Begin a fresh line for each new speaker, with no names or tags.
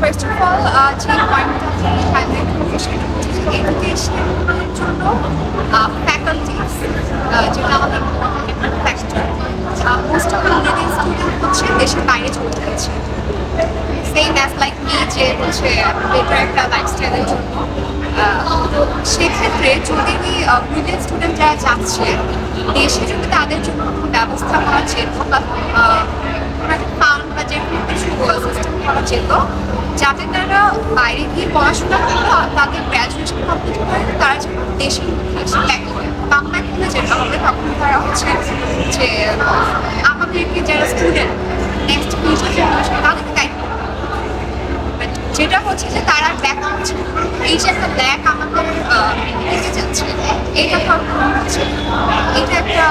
First of all যে পয়েন্টটা আপনি হাইলাইট করব সেটা হচ্ছে এডুকেশনের জন্য ফ্যাকাল্টিস যেটা আমাদের factor most of Indian student হচ্ছে দেশের বাইরে চলে যাচ্ছে। সেম অ্যাজ লাইক মি যে হচ্ছে বেটার একটা লাইফস্টাইলের জন্য। তো সেক্ষেত্রে যদি ব্রিলিয়েন্ট স্টুডেন্ট যারা যাচ্ছে, দেশে যদি তাদের জন্য কোনো ব্যবস্থা করা যেত বা কোনো একটা ফান্ড বা যে কোনো কিছু সিস্টেম করা যেত যাতে তারা বাইরে গিয়ে পড়াশোনা করে তাদের গ্র্যাজুয়েশন কমপ্লিট করে তারা যেন দেশে এসে কামব্যাক করলে যেটা হবে তখন তারা হচ্ছে যে, আমাদেরকে যারা স্টুডেন্ট নেক্সট ফিউচার জেনারেশন তাদেরকে করবে যেটা হচ্ছে যে তারা ব্যাক হচ্ছে এই যে একটা ব্যাক আমাদের থেকে যাচ্ছে, এটা হচ্ছে। এটা একটা